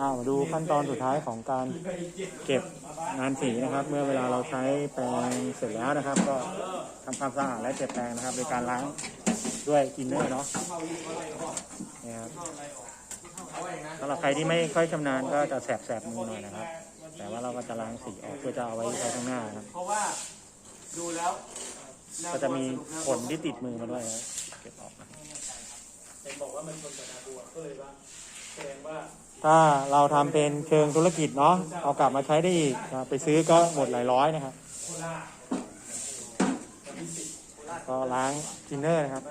อ้าวมาดูขั้นตอนสุดท้ายของการเก็บงานสีนะครับ เมื่อเวลาเราใช้แปรงเสร็จแล้วนะครับ ก็ทำความสะอาดและเก็บแปรงนะครับโดยการล้างด้วยกินเนอร์เนาะนี่ครับสำหรับใครที่ไม่ค่อยชำนาญก็จะแสบๆมือหน่อยนะครับ แต่ว่าเราก็จะล้างสีออกเพื่อจะเอาไว้ใช้ข้างหน้านะครับเพราะว่าดูแล้วก็จะมีขนที่ติดมือมาด้วยนะเก็บออกนะเห็นบอกว่ามันชนกับนาบัวก็เลยว่า ถ้าเราทำเป็นเชิงธุรกิจเนาะเอากลับมาใช้ได้อีกไปซื้อก็หมดหลายร้อยนะครับก็ล้างทินเนอร์นะครับ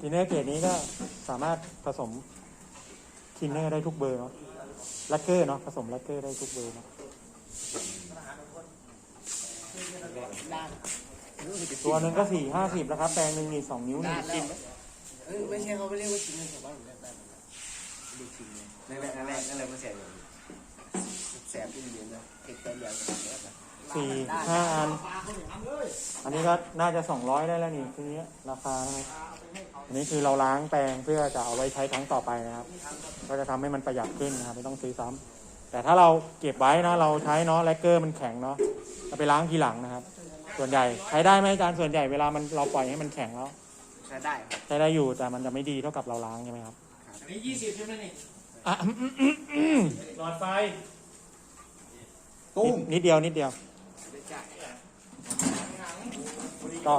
ทินเนอร์เกรดนี้ก็สามารถผสมทินเนอร์ได้ทุกเบอร์เนาะแลกเกอร์เนาะผสมแลกเกอร์ได้ทุกเบอร์เนาะตัวหนึ่งก็สี่ห้าสิบแล้วครับแปรงหนึ่งนี่สองนิ้วหนึ่งกิน เออไม่ใช่เขาไม่เรียกว่าชิ้นเงินชาวบ้านผมเรียกได้หมดนะดูชิ้นเงินนั่นแหละนั่นแหละนั่นแหละมันแสบอย่างนี้แสบที่เดียวนะเทคแค่อย่างเดียวนสี่ห้าอัน อันนี้ก็น่าจะสองร้อยได้แล้วนี่ทีนี้ราคานะครับอันนี้คือเราล้างแปรงเพื่อจะเอาไว้ใช้ครั้งต่อไปนะครับ ก็จะทำให้มันประหยัดขึ้นนะครับไม่ต้องซื้อซ้ำแต่ถ้าเราเก็บไว้นะเราใช้เนาะแลกเกอร์มันแข็งเนาะเราไปล้างทีหลังนะครับ ส่วนใหญ่ใช้ได้ไหมอาจารย์ส่วนใหญ่เวลามันเราปล่อยให้มันแข็งแล้ว ใช้ได้ครับใช้ได้อยู่แต่มันจะไม่ดีเท่ากับเราล้างใช่ไหมครับอันนี้ยี่สิบใช่ไหมนี่อะอืมอืมอืมอืมหลอดไฟนิดนิดเดียวนิดเดียว ก็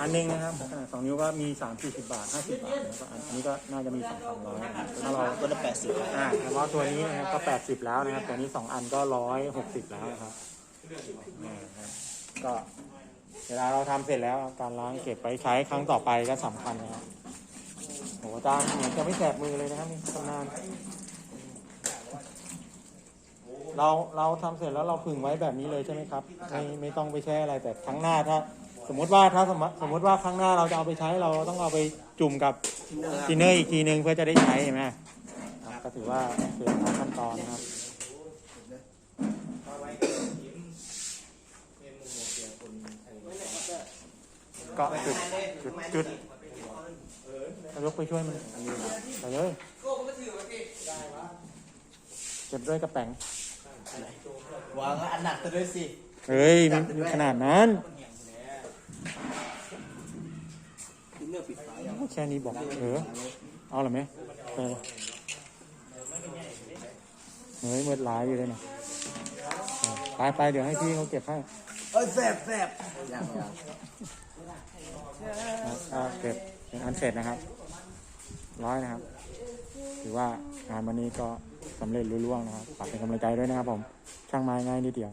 อันหนึงนะครับขนาดสองนิ้วก็มีสามสี่สิบบาทห้าสิบบาทแล้วก็อันนี้ก็น่าจะมีสองสามร้อยถ้าเราตัวละแปดสิบอ่าเฉพาะตัวนี้นะครับก็แปดสิบแล้วนะครับตัวนี้สองอันก็ร้อยหกสิบแล้วนะครับนี่นะครับก็ เวลาเราทำเสร็จแล้วการล้างเก็บไปใช้ครั้งต่อไปก็สำคัญนะครับโหอาจารย์เหมือนจะไม่แสบมือเลยนะครับนี่ชำนาญเราเราทำเสร็จแล้วเราผึ่งไว้แบบนี้เลยใช่ไหมครับ ไม่ไม่ต้องไปแช่อะไรแต่ครั้งหน้าถ้า สมมติว่าถ้าสมมติสมมติว่าครั้งหน้าเราจะเอาไปใช้เราต้องเอาไปจุ่มกับทินเนอร์อีกทีนึงเพื่อจะได้ใช้ใช่ไหมครับก็ถือว่าเป็นตามขั้นตอนนะครับ ก็จุดจุดจุดยกไปช่วยมันไปเลยเก็บด้วยกระแป๋งวางอันหนักตัวด้วยสิ เฮ้ยมันขนาดนั้นชิ้นเนื้อปิดฝาแค่นี้บอกเออเอาหรือไหมเออเฮ้ยมืดหลายอยู่เลยนะเออไปไปเดี๋ยวให้พี่เขาเก็บให้เออแสบแสบอย่างอย่างก็เก็บเป็นอันเสร็จนะครับ ร้อยนะครับ ถือว่างานวันนี้ก็สำเร็จรุ่ร่วงนะครับฝากเป็นกำลังใจด้วยนะครับผม ช่างไม้ง่ายนิดเดียว